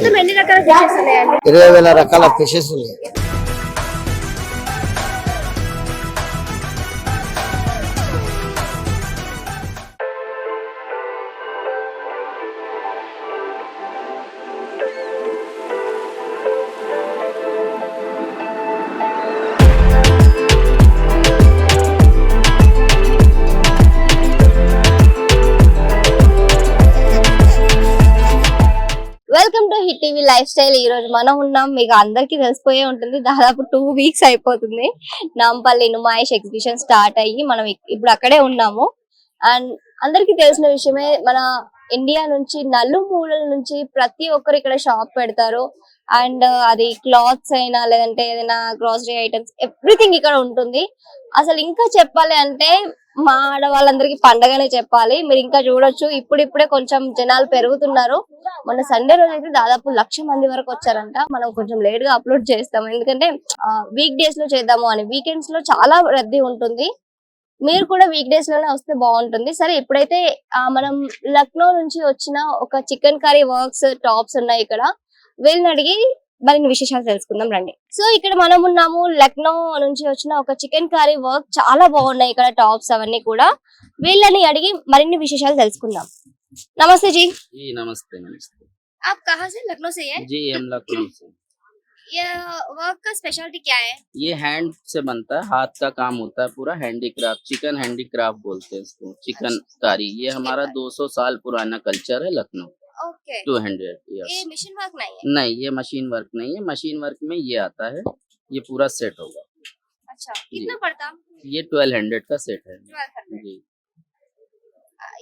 మొత్తం ఎన్ని రకాల ఫిషెస్ ఉన్నాయండి? ఇరవై వేల రకాల ఫిషెస్ ఉన్నాయి. లైఫ్ స్టైల్ ఈ రోజు మనం ఉన్నాం. మీకు అందరికీ తెలిసిపోయే ఉంటుంది. దాదాపు టూ వీక్స్ అయిపోతుంది. నాంపల్లి నుమాయిష్ ఎగ్జిబిషన్ స్టార్ట్ అయ్యి మనం ఇప్పుడు అక్కడే ఉన్నాము. అండ్ అందరికీ తెలిసిన విషయమే మన ఇండియా నుంచి నలుమూలల నుంచి ప్రతి ఒక్కరు ఇక్కడ షాప్ పెడతారు. అండ్ అది క్లాత్స్ అయినా లేదంటే ఏదైనా గ్రాసరీ ఐటమ్స్ ఎవ్రీథింగ్ ఇక్కడ ఉంటుంది. అసలు ఇంకా చెప్పాలి అంటే మా ఆడవాళ్ళందరికీ పండగనే చెప్పాలి. మీరు ఇంకా చూడొచ్చు. ఇప్పుడిప్పుడే కొంచెం జనాలు పెరుగుతున్నారు. మొన్న సండే రోజు అయితే దాదాపు లక్ష మంది వరకు వచ్చారంట. మనం కొంచెం లేట్గా అప్లోడ్ చేస్తాం ఎందుకంటే వీక్ డేస్లో చేద్దాము అని. వీకెండ్స్లో చాలా రద్దీ ఉంటుంది. మీరు కూడా వీక్ డేస్లోనే వస్తే బాగుంటుంది. సరే ఇప్పుడైతే మనం లక్నో నుంచి వచ్చిన ఒక చికెన్ కర్రీ వర్క్స్ టాప్స్ ఉన్నాయి ఇక్కడ. వీళ్ళని అడిగి మరిన్ని విశేషాలు తెలుసుకుందాం రండి సో ఇక్కడ మనం ఉన్నాము లక్నో నుంచి వచ్చిన ఒక చికెన్ కర్రీ వర్క్ చాలా బాగున్నాయి ఇక్కడ టాప్స్ అవన్నీ కూడా వీళ్ళని అడిగి మరిన్ని విశేషాలు తెలుసుకుందాం నమస్తే జీ जी नमस्ते नमस्ते आप कहाँ से लखनऊ से है जी हम लखनऊ से ये वर्क का स्पेशलिटी क्या है ये हैंड से बनता है हाथ का काम होता है पूरा हैंडीक्राफ्ट चिकन हैंडीक्राफ्ट बोलते हैं इसको चिकन कारी ये हमारा 200 साल पुराना कल्चर है लखनऊ टू हंड्रेड ये मशीन वर्क नहीं है? नहीं ये मशीन वर्क नहीं है। मशीन वर्क में ये आता है ये पूरा सेट होगा। अच्छा कितना पड़ता? ये ट्वेल्व हंड्रेड का सेट है। जी।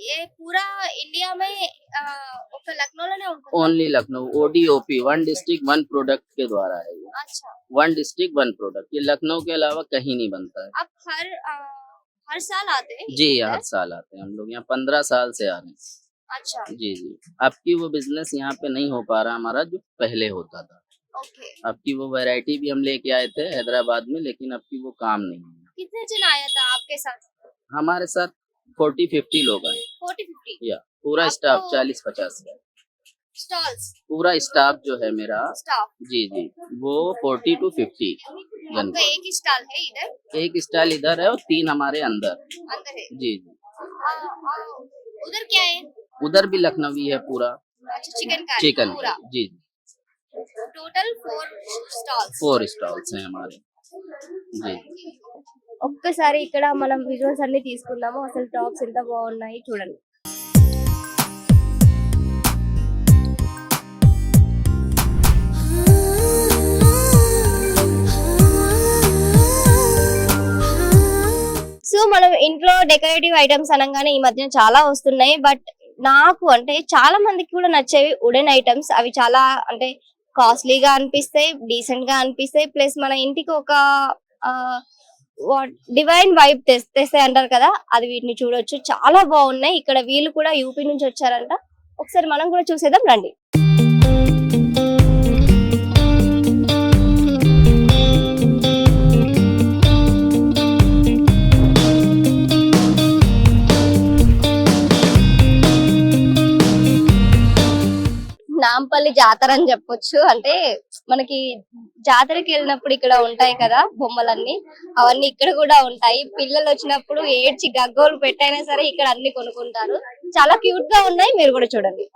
ये पूरा इंडिया में Lucknow only Lucknow ODOP one district one product के द्वारा है ये। अच्छा। वन डिस्ट्रिक्ट वन प्रोडक्ट ये लखनऊ के अलावा कहीं नहीं बनता है। अब हर आ, हर साल आते हैं? जी हर साल आते हैं हम लोग। यहाँ पंद्रह साल से आ रहे हैं। अच्छा। जी जी। आपकी वो बिज़नेस यहाँ पे नहीं हो पा रहा हमारा जो पहले होता था। ओके। आपकी वो वैरायटी भी हम लेके आए थे हैदराबाद में लेकिन आपकी वो काम नहीं है। कितने जन आया था आपके साथ? हमारे साथ फोर्टी फिफ्टी लोग आए। 40 50 या पूरा स्टाफ चालीस पचास का स्टॉल्स? पूरा स्टाफ जो है मेरा स्टाफ? जी जी। वो फोर्टी टू फिफ्टी जन एक ही स्टॉल है इधर? एक स्टॉल इधर है और तीन हमारे अंदर। अंदर है। जी जी। आ, आ, उधर क्या है उधर भी लखनवी है पूरा अच्छा चिकन का चिकन पूरा जी total four stalls four stalls हैं हमारे जी ఒక్కసారి ఇక్కడ మనం విజువల్స్ అన్ని తీసుకుందాము అసలు టాప్స్ ఎంత బాగున్నాయి చూడండి సో మనం ఇంట్లో డెకరేటివ్ ఐటమ్స్ అనగానే ఈ మధ్యన చాలా వస్తున్నాయి. బట్ నాకు అంటే చాలా మందికి కూడా నచ్చేవి వుడెన్ ఐటమ్స్. అవి చాలా అంటే కాస్ట్లీగా అనిపిస్తాయి డీసెంట్గా అనిపిస్తాయి. ప్లస్ మన ఇంటికి ఒక డివైన్ వైబ్ తెస్తాయి అంటారు కదా అది వీటిని చూడొచ్చు. చాలా బాగున్నాయి ఇక్కడ వీళ్ళు కూడా యూపీ నుంచి వచ్చారంట. ఒకసారి మనం కూడా చూసేద్దాం రండి. జాతర అని చెప్పొచ్చు. అంటే మనకి జాతరకి వెళ్ళినప్పుడు ఇక్కడ ఉంటాయి కదా బొమ్మలన్నీ. అవన్నీ ఇక్కడ కూడా ఉంటాయి. పిల్లలు వచ్చినప్పుడు ఏడ్చి గగ్గోలు పెట్టైనా సరే ఇక్కడ అన్ని కొనుక్కుంటారు. చాలా క్యూట్గా ఉన్నాయి. మీరు కూడా చూడండి.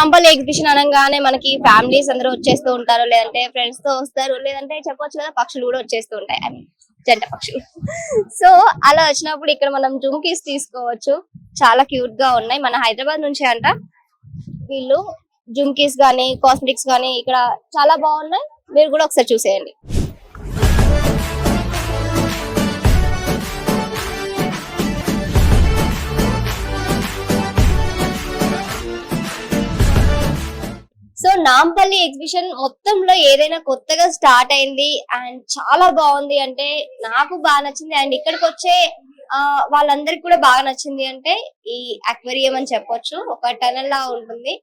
సో ఎగ్జిబిషన్ అనగానే మనకి ఫ్యామిలీస్ అందరూ వచ్చేస్తూ ఉంటారు. లేదంటే ఫ్రెండ్స్తో వస్తారు. లేదంటే చెప్పొచ్చు కదా పక్షులు కూడా వచ్చేస్తూ ఉంటాయి. అని జంట పక్షులు. సో అలా వచ్చినప్పుడు ఇక్కడ మనం జుమ్కీస్ తీసుకోవచ్చు. చాలా క్యూట్గా ఉన్నాయి. మన హైదరాబాద్ నుంచి అంట. వీళ్ళు జుమ్కీస్ గానీ కాస్మెటిక్స్ గానీ ఇక్కడ చాలా బాగున్నాయి. మీరు కూడా ఒకసారి చూసేయండి. నాంపల్లి ఎగ్జిబిషన్ మొత్తంలో ఏదైనా కొత్తగా స్టార్ట్ అయింది అండ్ చాలా బాగుంది. అంటే నాకు బాగా నచ్చింది. అండ్ ఇక్కడికి వచ్చే వాళ్ళందరికి కూడా బాగా నచ్చింది అంటే ఈ అక్వేరియం అని చెప్పొచ్చు. ఒక టనల్ లా ఉంటుంది.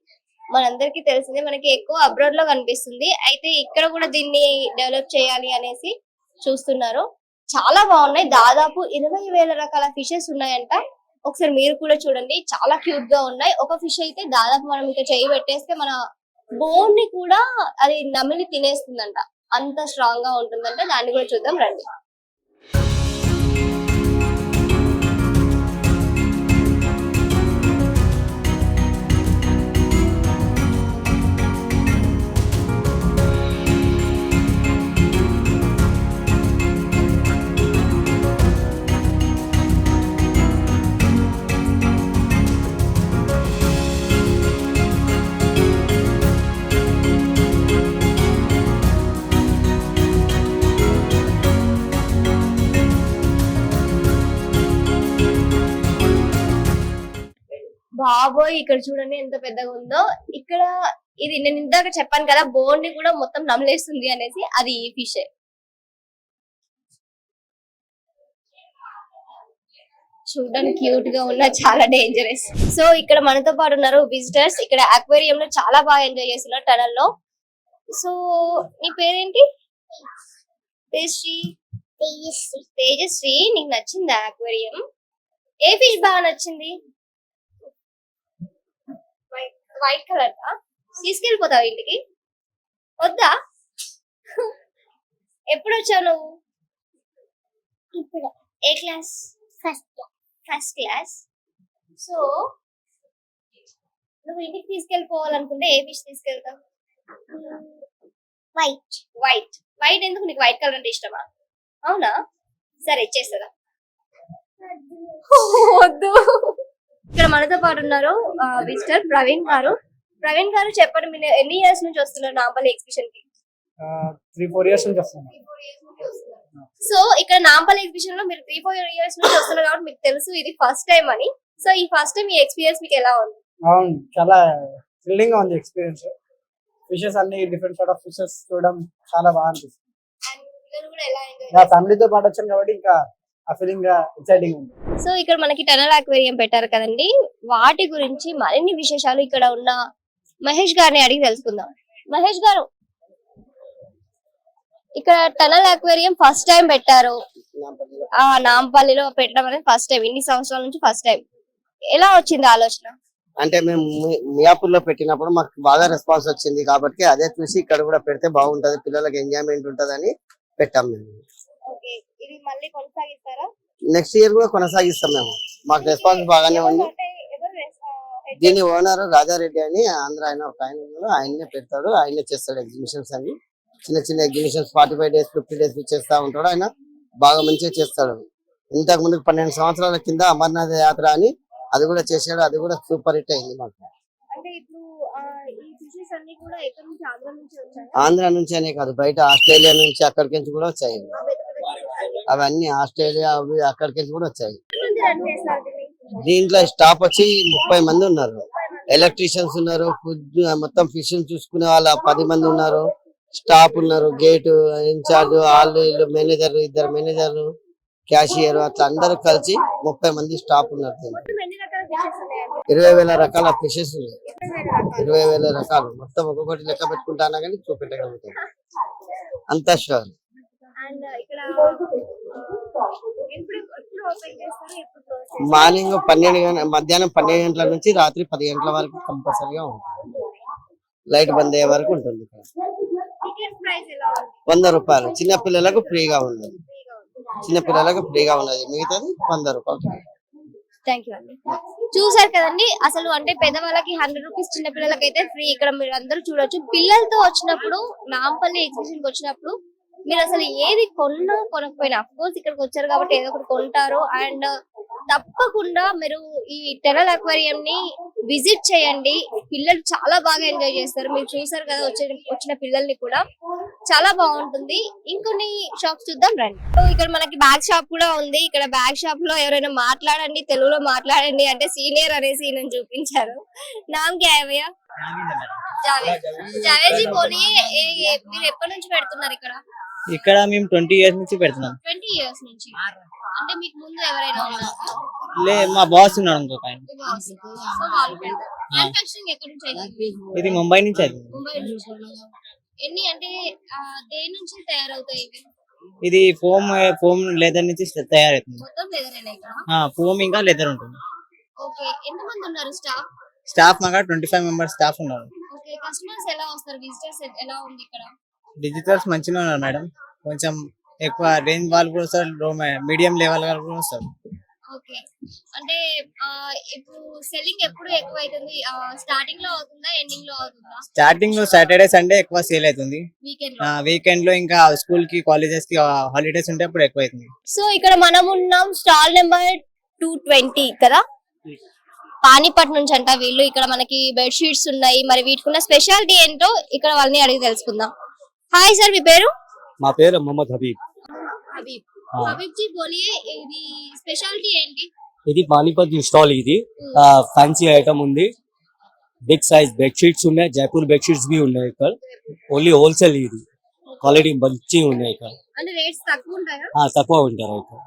మనందరికీ తెలిసిందే మనకి ఎక్కువ అబ్రాడ్లో కనిపిస్తుంది. అయితే ఇక్కడ కూడా దీన్ని డెవలప్ చేయాలి అనేసి చూస్తున్నారు. చాలా బాగున్నాయి. దాదాపు ఇరవై వేల రకాల ఫిషెస్ ఉన్నాయంట. ఒకసారి మీరు కూడా చూడండి. చాలా క్యూట్గా ఉన్నాయి. ఒక ఫిష్ అయితే దాదాపు మనం ఇంకా చేయి పెట్టేస్తే మన బోన్ని కూడా అది నమిలి తినేస్తుందంట. అంత స్ట్రాంగ్గా ఉంటుందంటే. దాన్ని కూడా చూద్దాం రండి. బాబోయ్ ఇక్కడ చూడండి ఎంత పెద్దగా ఉందో. ఇక్కడ ఇది నేను ఇందాక చెప్పాను కదా బోన్ని కూడా మొత్తం నమలేస్తుంది అనేసి అది ఈ ఫిష్ చూడడానికి క్యూట్గా ఉన్న చాలా డేంజరస్ సో ఇక్కడ మనతో పాటు ఉన్నారు విజిటర్స్ ఇక్కడ అక్వేరియం లో చాలా బాగా ఎంజాయ్ చేస్తున్నారు టనల్లో. సో నీ పేరేంటి? తేజశ్రీ. తేజశ్రీ. నీకు నచ్చిందా అక్వేరియం ఏ ఫిష్ బాగా నచ్చింది? వైట్ కలర్ తీసుకెళ్ళిపోతావు ఇంటికి? వద్దా? ఎప్పుడు వచ్చావు నువ్వు? ఇప్పుడు. ఏ class? First first class. So నువ్వు ఇంటికి తీసుకెళ్ళిపోవాలనుకుంటే ఏ ఫిష్ తీసుకెళ్తావు? వైట్ వైట్ వైట్ ఎందుకు? నీకు వైట్ కలర్ అంటే ఇష్టమా? అవునా? సరే ఇచ్చేస్తుందా వద్దు. ఇక్కడ మనతో పాటు ఉన్నారు విజిటర్ ప్రవీణ్ గారు. ప్రవీణ్ గారు చెప్పండి మీరు ఎన్ని ఇయర్స్ నుంచి వస్తున్నారు నాంపల్లి ఎగ్జిబిషన్కి? త్రీ ఫోర్ ఇయర్స్ నుంచి వస్తున్నాం. సో ఇక్కడ నాంపల్లి ఎగ్జిబిషన్లో మీరు త్రీ ఫోర్ ఇయర్స్ నుంచి వస్తున్నారు కాబట్టి మీకు తెలుసు ఇది ఫస్ట్ టైం అని. సో ఈ ఫస్ట్ టైం ఈ ఎక్స్పీరియన్స్ మీకు ఎలా ఉంది? అవును చాలా థ్రిల్లింగ్గా ఉంది ఎక్స్పీరియన్స్ ఫిషెస్ అన్ని డిఫరెంట్ సార్ట్ ఆఫ్ ఫిషెస్ చూడడం చాలా బాగా అనిపిస్తుంది. ఫ్యామిలీతో పాటు వచ్చాను కాబట్టి ఇంకా ఆ ఫీలింగ్ ఎక్సైటింగ్ ఉంది సో ఇక్కడ మనకి టనల్ అక్వేరియం పెట్టారు కదండి. వాటి గురించి మరిన్ని విశేషాలు ఇక్కడ ఉన్న మహేష్ గారిని అడిగి తెలుసుకుందాం. మహేష్ గారు ఇక్కడ టనల్ అక్వేరియం ఫస్ట్ టైం పెట్టారు. ఆ నాంపల్లిలో పెట్టడం అనేది ఫస్ట్ టైం ఇన్ని సంవత్సరాల నుంచి ఫస్ట్ టైం. ఎలా వచ్చింది ఆలోచన? అంటే మేము మియాపూర్లో పెట్టినప్పుడు మాకు బాగా రెస్పాన్స్ వచ్చింది కాబట్టి అదే చూసి ఇక్కడ కూడా పెడితే బాగుంటది పిల్లలకి ఎంజాయ్మెంట్ ఉంటదని పెట్టాం మేము. ఇది మళ్ళీ కొనసాగిస్తారా? నెక్స్ట్ ఇయర్ కూడా కొనసాగిస్తాం మేము. మాకు రెస్పాన్స్ బాగానే ఉంది. దీని ఓనర్ రాజారెడ్డి అని ఆంధ్ర ఆయన ఒక ఆయన. ఆయన్నే పెడతాడు. ఆయనే చేస్తాడు ఎగ్జిబిషన్స్ అన్ని. చిన్న చిన్న exhibitions forty five days fifty days చేస్తా ఉంటాడు ఆయన. బాగా మంచిగా చేస్తాడు. ఇంతకు ముందు పన్నెండు సంవత్సరాల కింద అమర్నాథ్ యాత్ర అని అది కూడా చేశాడు. అది కూడా సూపర్ హిట్ అయింది మాకు. ఆంధ్ర నుంచి అనే కాదు బయట ఆస్ట్రేలియా నుంచి అక్కడికి నుంచి కూడా వచ్చాయి. అవన్నీ ఆస్ట్రేలియా అవి అక్కడికి వెళ్ళి కూడా వచ్చాయి. దీంట్లో స్టాఫ్ వచ్చి ముప్పై మంది ఉన్నారు. ఎలక్ట్రీషియన్స్ ఉన్నారు ఫుడ్ మొత్తం ఫిష్ చూసుకునే వాళ్ళ పది మంది ఉన్నారు. స్టాఫ్ ఉన్నారు గేట్ ఇన్ఛార్జ్ వాళ్ళు వీళ్ళు మేనేజర్ ఇద్దరు మేనేజర్ క్యాషియర్ అట్లా అందరూ కలిసి ముప్పై మంది స్టాఫ్ ఉన్నారు ఇరవై వేల రకాల ఫిషెస్ ఉన్నాయి. ఇరవై వేల రకాలు. మొత్తం ఒక్కొక్కటి లెక్క పెట్టుకుంటానా కానీ చూపెట్టగలుగుతాం. అంతా షూర్ మార్నింగ్ పన్నెండు గంటల మధ్యాహ్నం పన్నెండు గంటల నుంచి రాత్రి పది గంటల వరకు కంపల్సరీగా ఉంటుంది. లైట్ బంద్ అయ్యే వరకు ఉంటుంది వంద రూపాయలు. చిన్న పిల్లలకు ఫ్రీగా ఉన్నది. చిన్న పిల్లలకు ఫ్రీగా ఉన్నది. మిగతాది వంద రూపాయలు థ్యాంక్ యూ అండి చూసారు కదండి అసలు అంటే పెద్దవాళ్ళకి హండ్రెడ్ రూపీస్ చిన్న పిల్లలకి అయితే ఫ్రీ ఇక్కడ మీరు అందరూ చూడొచ్చు. పిల్లలతో వచ్చినప్పుడు నాంపల్లి ఎగ్జిబిషన్కి వచ్చినప్పుడు మీరు అసలు ఏది కొన్నా కొనకపోయినా అఫ్ కోర్స్ ఇక్కడికి వచ్చారు కాబట్టి ఏదో ఒకటి కొంటారు. అండ్ తప్పకుండా మీరు ఈ టెనల్ అక్వేరియం ని విజిట్ చేయండి. పిల్లలు చాలా బాగా ఎంజాయ్ చేస్తారు. మీరు చూసారు కదా వచ్చిన వచ్చిన పిల్లల్ని కూడా. చాలా బాగుంటుంది. ఇంకొన్ని షాప్స్ చూద్దాం రండి. ఇక్కడ మనకి బ్యాగ్ షాప్ కూడా ఉంది. ఇక్కడ బ్యాగ్ షాప్లో ఎవరైనా మాట్లాడండి తెలుగులో మాట్లాడండి అంటే సీనియర్ అనేసి ఈయన చూపించారు. నామ్ క్యా హై భయ్యా? జావేద్ జావేద్ జీ ఏ- మీరు ఎప్పటి నుంచి పెడుతున్నారు ఇక్కడ? ఇక్కడ మేము ట్వంటీ ఇయర్స్ నుంచి పెడుతున్నాం. ట్వంటీ ఇయర్స్ నుంచి? అంటే మీకు ముందు ఎవరైనా ఉన్నారా? లే మా బాస్ ఉన్నాడు ఇంకొక ఆయన ఇది ముంబై నుంచి అవుతుంది ముంబై నుంచి. ఎన్ని అంటే ఆ, దేని నుంచి తయారవుతాయి ఇవి? ఇది ఫోమ్ ఫోమ్ లెదర్ నుంచి తయారవుతుంది. ఫోమ్ ఇంకా లెదర్ ఉంటుంది. స్టాఫ్? మాగా ట్వంటీ ఫైవ్ మెంబర్స్ స్టాఫ్ ఉన్నారు. కస్టమర్స్ ఎలా వస్తారు? విజిటర్స్ ఎలా ఉంది ఇక్కడ? డిజిటల్స్ మంచిగా ఉన్నారు మేడం. కొంచెం ఎక్కువ రేంజ్ వాళ్ళు కూడా వస్తారు మీడియం లెవెల్ వాళ్ళు కూడా వస్తారు. ఓకే. అంటే ఇప్పుడు సెల్లింగ్ ఎప్పుడు ఎక్కువ అవుతుంది స్టార్టింగ్లో అవుతుందా ఎండింగ్లో అవుతుందా? స్టార్టింగ్లో సాటర్డే సండే ఎక్కువ సేల్ అవుతుంది. వీకెండ్ వీకెండ్లో. ఇంకా స్కూల్కి కాలేజెస్కి హాలిడేస్ ఉంటే అప్పుడు ఎక్కువ అవుతుంది సో ఇక్కడ మనం ఉన్నాం స్టాల్ నెంబర్ టూ ట్వంటీ కదా? పానీపట్ నుంచి అంట వీళ్ళు. ఇక్కడ మనకి బెడ్ షీట్స్ ఉన్నాయి. మరి వీటికి ఉన్న స్పెషాలిటీ ఏంటో ఇక్కడ వాళ్ళని అడిగి తెలుసుకుందాం. హాయ్ సార్ మీ పేరు? మా పేరు మొహమ్మద్ హబీబ్. హబీబ్. ఆ. హబీబ్ జీ బోలియే ఇది స్పెషాలిటీ ఏంటి? ఇది పానీపత్ స్టాల్ ఇది. ఫ్యాన్సీ ఐటమ్ ఉంది. బిగ్ సైజ్ బెడ్ షీట్స్ ఉన్నాయి. జైపూర్ బెడ్ షీట్స్ भी ఉన్నాయి ఇక్కడ. ఓన్లీ హోల్సేల్ ఇది. క్వాలిటీ మంచి ఉన్నాయి ఇక్కడ. తక్కువ ఉంటారు ఇక్కడ.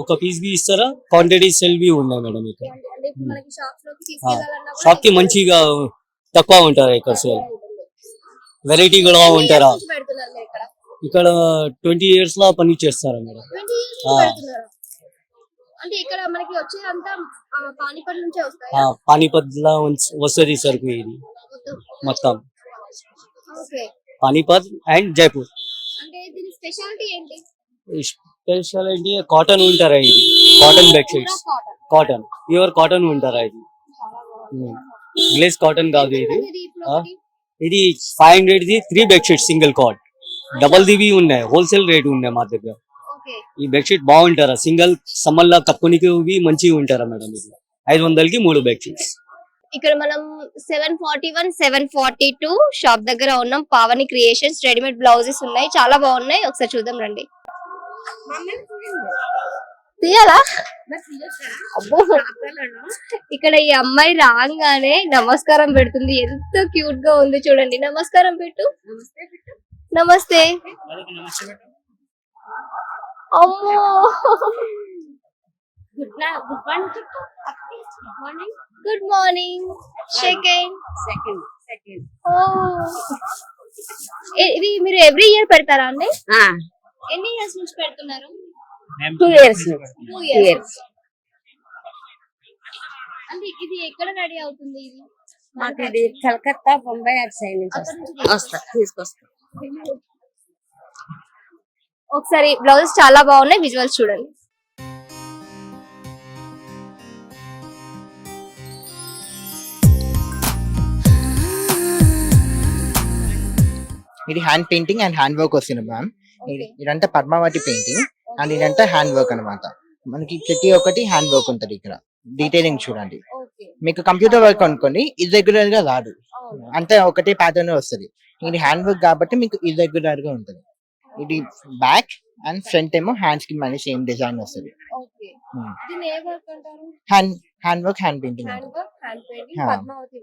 ఒక పీస్ బి ఇస్తారా? క్వాంటిటీ సెల్ బి ఉన్నాయి మేడం ఇక్కడ. షాప్కి మంచిగా తక్కువ ఉంటారు ఇక్కడ సేల్ వెరైటీ కూడా ఉంటారా? ఇక్కడ. ట్వంటీ ఇయర్స్లో పని చేస్తారా మేడం? అంటే ఇక్కడ మనకి పానీపట్ నుంచే వస్తాయి? పానీపత్లో వస్తుంది సరుకు ఇది. మొత్తం. పానీపత్ అండ్ జైపూర్. అంటే దీని స్పెషాలిటీ ఏంటి? స్పెషల్ కాటన్ ఉంటారా ఇది? Cotton bed sheets. Cotton. Cotton. Pure cotton ఉంటారా ఇది? గ్లేస్ కాటన్ కాదు ఇది. ఇది five hundred the three bed sheet single cot double దివి ఉన్నాయి హోల్సేల్ రేట్ ఉన్నాయి మా దగ్గర. ఓకే. ఈ బెడ్ షీట్ బాగుంటారా? సింగిల్ సమ్మర్ లా కప్పునికి మంచిగా ఉంటారా మేడం ఇది? ఐదు వందలకి మూడు బెడ్ షీట్స్ ఇక్కడ మనం seven forty one seven forty two shop దగ్గర ఉన్నాం. పావని క్రియేషన్స్ రెడీమేడ్ బ్లౌజెస్ ఉన్నాయి. చాలా బాగున్నాయి. ఒకసారి చూద్దాం రండి. తీయాలా? అబ్బో. ఇక్కడ ఈ అమ్మాయి రాగానే నమస్కారం పెడుతుంది. ఎంత క్యూట్గా ఉంది చూడండి. నమస్కారం పెట్టు. నమస్తే అమ్మో. Good morning good morning second second second ఇది మీరు ఎవ్రీ ఇయర్ పెడతారా అండి? ఎన్ని ఇయర్స్ నుంచి పెడుతున్నారు? Two years two. ఇయర్స్ అంటే ఇది ఎక్కడ రెడీ అవుతుంది ఇది? మాకు ఇది కలకత్తా బొంబాయి అటు సైడ్ నుంచి వస్తా తీసుకొస్తా. ఒకసారి బ్లౌజెస్ చాలా బాగున్నాయి విజువల్స్ చూడండి. ఇది hand painting and hand work వస్తుంది మ్యామ్ ఇది ఇదంతా పద్మావతి పెయింటింగ్ అండ్ ఇదంతా హ్యాండ్ వర్క్ అన్నమాట. మనకి ప్రతి ఒక్కటి హ్యాండ్ వర్క్ ఉంటది ఇక్కడ. డీటెయిలింగ్ చూడండి. మీకు కంప్యూటర్ వర్క్ అనుకోండి ఇర్రెగ్యులర్గా రాదు. అంతే ఒకటే ప్యాటర్న్ వస్తుంది. ఇది హ్యాండ్ వర్క్ కాబట్టి మీకు ఇర్రెగ్యులర్గా ఉంటుంది. ఇది బ్యాక్ అండ్ ఫ్రంట్ ఏమో హ్యాండ్స్కి మళ్ళీ సేమ్ డిజైన్ వస్తుంది. Hand hand work hand painting.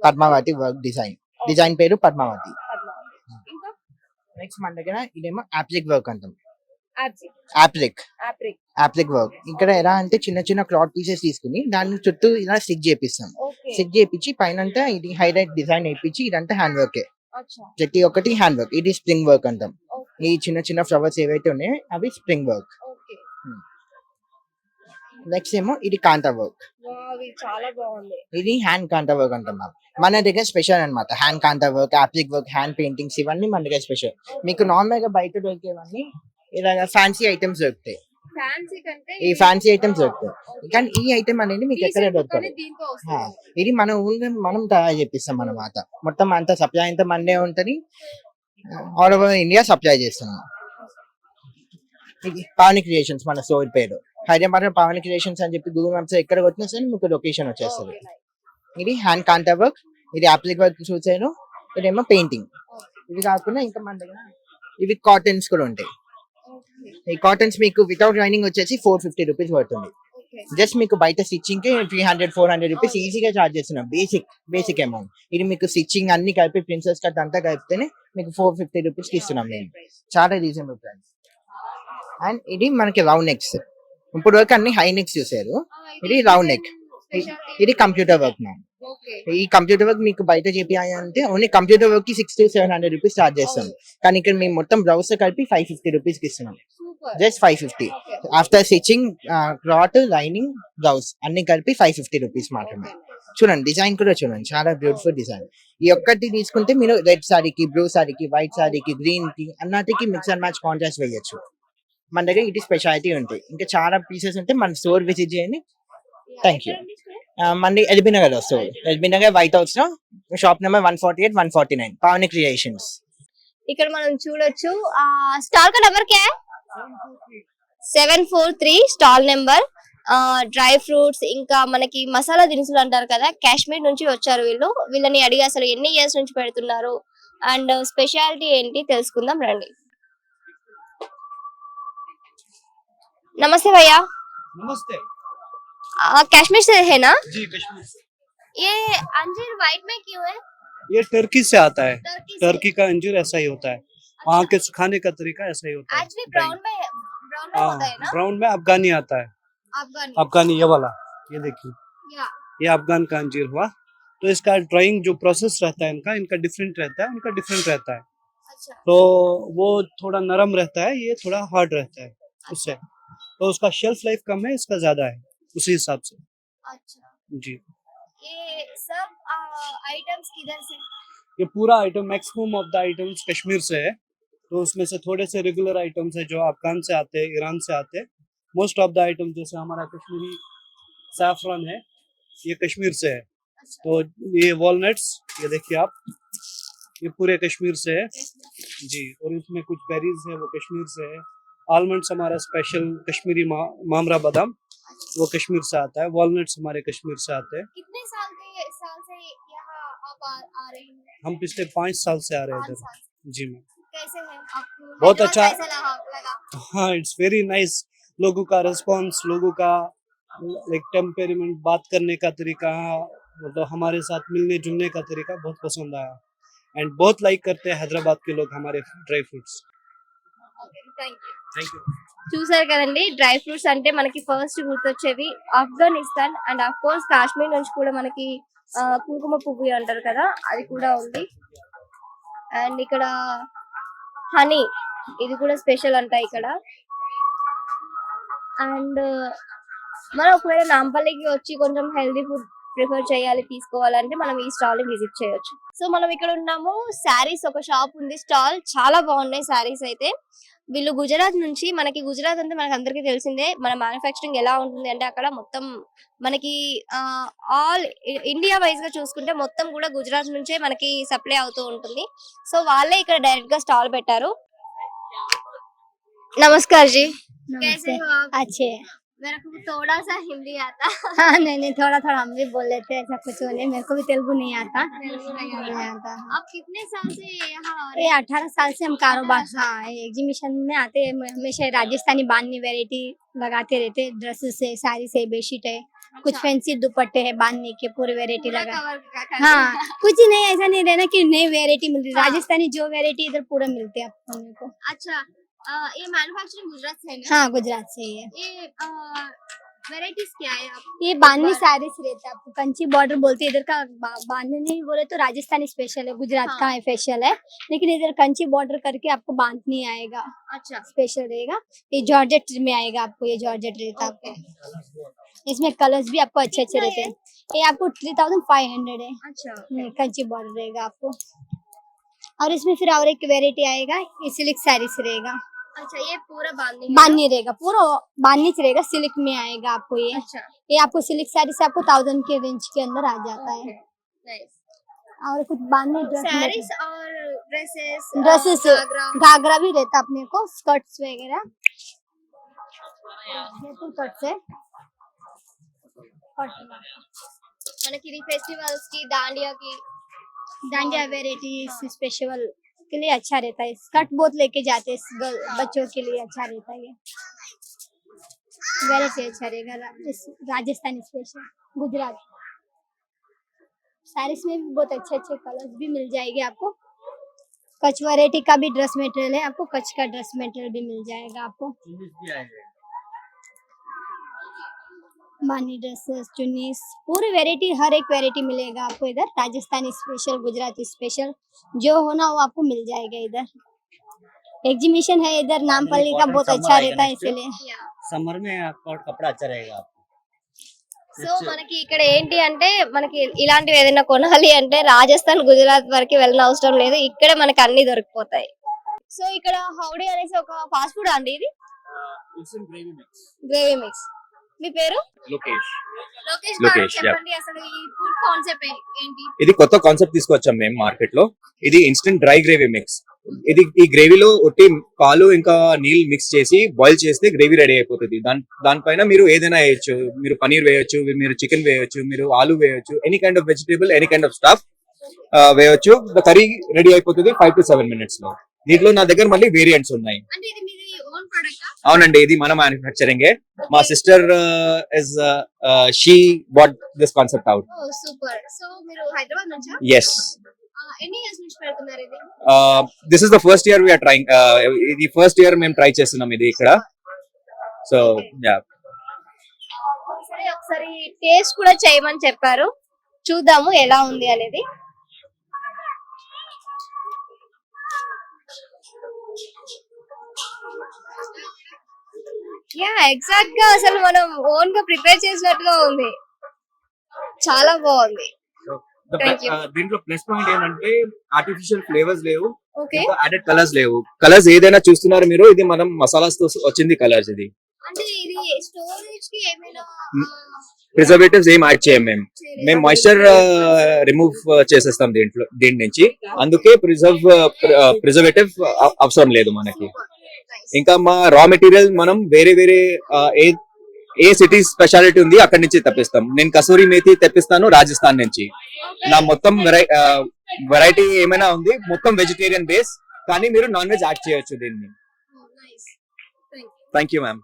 Padmavati work design design పేరు పద్మావతి. నెక్స్ట్ మన దగ్గర ఇదేమో యాప్లిక్ వర్క్ అంటాం. యాప్రిక్ యాప్లిక్ వర్క్ ఇక్కడ ఎలా అంటే చిన్న చిన్న క్లాత్ పీసెస్ తీసుకుని దాని చుట్టూ ఇలా స్టిక్ చేపిస్తాం. స్టిక్ చేపించి పైన ఇది హైలైట్ డిజైన్ వేయించి ఇదంతా హ్యాండ్ వర్క్ ప్రతి ఒక్కటి హ్యాండ్ వర్క్ ఇది స్ప్రింగ్ వర్క్ అంటాం. ఈ చిన్న చిన్న ఫ్లవర్స్ ఏవైతే ఉన్నాయో అవి స్ప్రింగ్ వర్క్ నెక్స్ట్ ఏమో ఇది కాంతా వర్క్ ఇది చాలా బాగుంది. ఇది హ్యాండ్ కాంతా వర్క్ అంటాం మ్యామ్ మన దగ్గర స్పెషల్ అన్నమాట. Hand kantha work applique work hand paintings ఇవన్నీ మన దగ్గర స్పెషల్ మీకు నార్మల్గా బయట దొరికేవన్నీ ఇలాగ ఫ్యాన్సీ ఐటమ్స్ దొరుకుతాయి. ఈ ఫ్యాన్సీ ఐటమ్స్ దొరుకుతాయి. కానీ ఈ ఐటమ్ అనేది మీకు ఎక్కడ దొరకదు వస్తుంది. ఇది మన ఊళ్ళో మనం తయారు చేపిస్తాం అన్నమాట. మొత్తం అంతా సప్లై అంతా మండే ఉంటది. ఆల్ ఓవర్ ఇండియా సప్లై చేస్తున్నాం. ఇది పావని క్రియేషన్స్ మన స్టోర్ పేరు. హైదరాబాద్లో పావని క్రియేషన్స్ అని చెప్పి గూగుల్ మ్యాప్స్ ఎక్కడ కొట్టినా సరే మీకు లొకేషన్ వచ్చేస్తుంది. ఇది హ్యాండ్ కాంటా వర్క్ ఇది అప్లిక్ వర్క్ చూసాను ఇదేమో పెయింటింగ్ ఇవి కాకుండా ఇంకా మన దగ్గర ఇవి కాటన్స్ కూడా ఉంటాయి. ఈ కాటన్స్ మీకు వితౌట్ లైనింగ్ వచ్చేసి ఫోర్ ఫిఫ్టీ రూపీస్ పడుతుంది. జస్ట్ మీకు బయట స్టిచ్చింగ్కి three hundred four hundred rupees ఈజీగా చార్జ్ చేస్తున్నాం. బేసిక్ బేసిక్ అమౌంట్ ఇది మీకు స్టిచ్చింగ్ అన్ని కలిపి ప్రిన్సెస్ కట్ అంతా కలిపితేనే మీకు ఫోర్ ఫిఫ్టీ రూపీస్కి ఇస్తున్నాం మేము. చాలా రీజనబుల్ ప్రైస్ అండ్ ఇది మనకి రౌండ్ నెక్స్ ఇప్పుడు వరకు అన్ని హై నెక్స్ చూసారు ఇది round neck. ఇది కంప్యూటర్ వర్క్ మ్యామ్ ఈ కంప్యూటర్ వర్క్ మీకు బయట అంటే ఓన్లీ కంప్యూటర్ వర్క్కి six to seven hundred rupees charge చేస్తాం. కానీ ఇక్కడ మేము మొత్తం బ్లౌజ్ కలిపి ఫైవ్ ఫిఫ్టీ రూపీస్కి ఇస్తున్నాం. Just five fifty after stitching cloth lining blouse అన్ని కలిపి ఫైవ్ ఫిఫ్టీ రూపీస్ మాత్రమే. చూడండి డిజైన్ కూడా చూడండి. చాలా బ్యూటిఫుల్ డిజైన్ ఈ ఒక్కటి తీసుకుంటే మీరు రెడ్ సారీకి బ్లూ సారీకి వైట్ సారీకి గ్రీన్కి అన్నిటికి మిక్స్ అండ్ మ్యాచ్ కాంట్రాస్ట్ వేయొచ్చు. మన దగ్గర ఇది స్పెషాలిటీ ఉంటాయి ఇంకా చాలా పీసెస్ ఉంటే మన స్టోర్ విజిట్ చేయండి. థ్యాంక్ యూ మంది ఎల్బీ నగర్ వస్తుంది ఎల్బీ నగర్ వైట్ హౌస్లో. Shop number one forty eight one forty nine Pavani creations ఇక్కడ మనం చూడొచ్చు. ఆ స్టాల్ కా నెంబర్ క్యా Seven four three stall number dry fruits ఇంకా మనకి మసాలా దినుసులు అంటారు కదా కాశ్మీర్ నుంచి వచ్చారు వీళ్ళు వీళ్ళని అడిగి అసలు ఎన్ని ఇయర్స్ నుంచి పెడుతున్నారు అండ్ స్పెషాలిటీ ఏంటి తెలుసుకుందాం రండి నమస్తే भैया नमस्ते आ, कश्मीर से है ना जी कश्मीर से ये अंजीर व्हाइट में क्यों है ये टर्की से आता है टर्की से। टर्की का अंजीर ऐसा ही होता है वहाँ के सुखाने का तरीका ऐसा ही होता है। ब्राउन में ब्राउन में होता है ना? ब्राउन में अफगानी आता है। अफगानी। अफगानी ये वाला ये देखिए। ये। अफगान का अंजीर हुआ। तो इसका ड्राइंग जो प्रोसेस रहता है इनका इनका डिफरेंट रहता है उनका डिफरेंट रहता है। अच्छा। तो वो थोड़ा नरम रहता है ये थोड़ा हार्ड रहता है उससे। तो उसका शेल्फ लाइफ कम है इसका ज़्यादा है उसी हिसाब से। अच्छा। जी। ये सब आइटम्स किधर से? ये पूरा item maximum of the items Kashmir से है। तो उसमें से थोड़े से रेगुलर आइटम्स है जो अफगान से आते हैं ईरान से आते हैं। मोस्ट ऑफ़ द आइटम जैसे हमारा कश्मीरी सैफरन है ये कश्मीर से है। तो ये वॉलनट्स ये देखिए आप ये पूरे कश्मीर से है। जी और इसमें कुछ बेरीज है वो कश्मीर से है। आलमंड्स हमारा स्पेशल कश्मीरी मा, मामरा बादाम वो कश्मीर से आता है। वॉलनट्स हमारे कश्मीर से आते हैं। कितने साल के साल से यहाँ आप आ, आ रहे हैं? हम पिछले पाँच साल से आ रहे हैं इधर। जी मैम। बहुत हैदराबाद अच्छा। कैसा लगा लगा हाँ इट्स वेरी नाइस लोगों का रिस्पांस लोगों का लाइक टेम्पेरिमेंट बात करने का तरीका मतलब हमारे साथ मिलने जुलने का तरीका बहुत पसंद आया एंड बहुत लाइक करते हैं हैदराबाद के लोग हमारे dry fruits thank you thank you చూసారు కదండి డ్రై ఫ్రూట్స్ అంటే మనకి first గుర్తొచ్చేవి Afghanistan and of course Kashmir నుంచి కూడా మనకి ఆ, కుంకుమ పువ్వు అంటారు కదా అది కూడా ఉంది అండ్ ఇక్కడ హనీ. ఇది కూడా స్పెషల్ అంట ఇక్కడ. అండ్ మనం ఒకవేళ నాంపల్లికి వచ్చి కొంచెం హెల్దీ ఫుడ్ ప్రిఫర్ చేయాలి తీసుకోవాలంటే మనం ఈ స్టాల్ని విజిట్ చేయొచ్చు. సో మనం ఇక్కడ ఉన్నాము. శారీస్ ఒక షాప్ ఉంది. స్టాల్ చాలా బాగున్నాయి శారీస్ అయితే. వీళ్ళు గుజరాత్ నుంచి మనకి గుజరాత్ అంటే మనకి అందరికీ తెలిసిందే. మన మ్యానుఫ్యాక్చరింగ్ ఎలా ఉంటుంది అంటే అక్కడ మొత్తం మనకి ఆల్ ఇండియా వైజ్గా చూసుకుంటే మొత్తం కూడా గుజరాత్ నుంచే మనకి సప్లై అవుతూ ఉంటుంది. సో వాళ్ళే ఇక్కడ డైరెక్ట్గా స్టాల్ పెట్టారు. నమస్కార్ జీ. मेरे को थोड़ा सा हिंदी आता। हाँ नहीं नहीं थोड़ा थोड़ा हम भी बोल लेते हैं ऐसा कुछ नहीं मेरे को भी तेलुगु नहीं आता। नहीं आता। आप कितने साल से यहाँ ये अठारह साल से हम कारोबार हाँ एग्जीबिशन में आते हैं। हमेशा राजस्थानी बांधनी वैरायटी लगाते रहते हैं। ड्रेसेस है साड़ी से बेडशीट है। कुछ फैंसी दुपट्टे है बांधने के पूरी वेरायटी लगा। हाँ कुछ नहीं ऐसा नहीं रहना कि नई वेरायटी मिलती हाँ। राजस्थानी जो वेरायटी इधर पूरा मिलते हैं मेरे को। अच्छा ये मैन्युफैक्चरिंग गुजरात से है ना? हाँ गुजरात से ही है। ये वेराइटीज क्या है आप? ये बांधनी साड़ीज रहता है आपको। कंची बॉर्डर बोलते हैं इधर का बा- बांधनी बोले तो राजस्थानी स्पेशल है गुजरात हाँ। का है। स्पेशल है। लेकिन इधर कंची बॉर्डर करके आपको बांधनी आएगा अच्छा। स्पेशल रहेगा। ये जॉर्जेट में आएगा आपको ये जॉर्जेट रहता है आपको। इसमें कलर्स भी आपको अच्छे अच्छे रहते हैं। ये आपको थ्री थाउज़ेंड फाइव हंड्रेड है। अच्छा हम्म, कंची बॉर्डर रहेगा आपको। और इसमें फिर और एक वेरायटी आएगा ये सिल्क साड़ीज रहेगा। अच्छा ये पूरा बांधनी है बांधनी रहेगा पूरा बांधनी से रहेगा सिल्क में आएगा आपको ये ना? अच्छा ये आपको सिल्क साड़ी से आपको थाउजेंड के रेंज के अंदर आ जाता है नाइस और कुछ बांधनी ड्रेस साड़ीज और ड्रेसेस ड्रेसेस घाघरा भी रहता है अपने को स्कर्ट्स वगैरह जयपुर कट से మనకి ఇది ఫెస్టివల్స్ కి దాండియాకి डांडिया वेराइटी स्पेशल के लिए अच्छा रहता है। स्कर्ट बहुत लेके जाते हैं बच्चों के लिए अच्छा रहता है ये। अच्छा रहेगा राजस्थान स्पेशल गुजरात। सारे में भी बहुत अच्छे अच्छे कलर्स भी मिल जाएँगे आपको। कच वैरायटी का भी ड्रेस मटेरियल है, आपको कच का ड्रेस मटेरियल भी मिल जाएगा आपको। बानी ड्रेसेस चुन्नीस पूरी वैरायटी हर एक वैरायटी मिलेगा आपको इधर राजस्थानी स्पेशल गुजराती स्पेशल जो होना वो आपको मिल जाएगा इधर एग्जीबिशन है इधर नामपल्ली का बहुत अच्छा रहता है इसीलिए समर में आपका कपड़ा अच्छा रहेगा సో మనకి ఇక్కడ ఏంటి అంటే మనకి ఇలాంటివి ఏదైనా కొనాలి అంటే రాజస్థాన్ గుజరాత్ వరకు వెళ్ళిన అవసరం లేదు ఇక్కడే మనకి అన్ని దొరికిపోతాయి సో ఇక్కడ హౌడీ అనేసి ఒక ఫాస్ట్ ఫుడ్ అండి ఇది గ్రేవీ మిక్స్ మీ పేరు? లోకేష్. లోకేష్ లోకేష్, గారు yeah. చెప్పండి అసలు ఈ ఫుడ్ కాన్సెప్ట్ ఏంటి? ఇది కొత్త కాన్సెప్ట్ తీసుకొచ్చాం మేము మార్కెట్లో ఇది ఇన్స్టెంట్ డ్రై గ్రేవీ మిక్స్ ఇది ఈ గ్రేవీలో ఒట్టి పాలు ఇంకా నీళ్ళు మిక్స్ చేసి బాయిల్ చేస్తే గ్రేవీ రెడీ అయిపోతుంది. దాని దానిపైన మీరు ఏదైనా వేయొచ్చు. మీరు పనీర్ వేయొచ్చు మీరు చికెన్ వేయొచ్చు మీరు ఆలు వేయొచ్చు any kind of vegetable any kind of stuff వేయొచ్చు. కర్రీ రెడీ అయిపోతుంది ఫైవ్ టు సెవెన్ మినిట్స్లో. దీంట్లో నా దగ్గర మళ్ళీ వేరియంట్స్ ఉన్నాయి. అంటే ఇది మీది ఓన్ ప్రొడక్ట్ అవునండి ఇది మన మ్యానుఫ్యాక్చరింగ్ మా sister is she bought this concept out oh super so మీరు హైదరాబాద్ నుంచా? Yes this is the first year we are trying ఇది ఫస్ట్ ఇయర్ మేము ట్రై చేస్తున్నాం ఇది ఇక్కడ. సో యా సరే ఒకసారి టేస్ట్ కూడా చేయమని చెప్పారు. చూద్దాము ఎలా ఉంది అనేది. యా ఎగ్జాక్ట్గా అసలు మనం ఓన్గా ప్రిపేర్ చేసినట్టుగా ఉంది. చాలా బాగుంది. You. దీంట్లో ప్లస్ పాయింట్ ఏంటంటే ఆర్టిఫిషియల్ ఫ్లేవర్స్ లేవు యాడెడ్ కలర్స్ లేవు. కలర్స్ ఏదైనా చూస్తున్నారు మీరు ఇది మనం మసాలాస్తో వచ్చింది కలర్స్ ఇది. అంటే ఇది స్టోరేజ్కి ఏమైనా ప్రిజర్వేటివ్స్ ఏం యాడ్ చేయం మేము. మేము మాయిశ్చర్ రిమూవ్ చేసేస్తాం దీంట్లో దీని నుంచి. అందుకే ప్రిజర్వ్ ప్రిజర్వేటివ్ అవసరం లేదు మనకి. ఇంకా మా రా మెటీరియల్ మనం వేరే వేరే ఏ ఏ సిటీ స్పెషాలిటీ ఉంది అక్కడి నుంచి తెప్పిస్తాం. నేను కసూరి మేతి తెప్పిస్తాను రాజస్థాన్ నుంచి. నా మొత్తం వెరైటీ ఏమైనా ఉంది మొత్తం వెజిటేరియన్ బేస్ కానీ మీరు నాన్ వెజ్ యాడ్ చేయొచ్చు దీన్ని. Thank you ma'am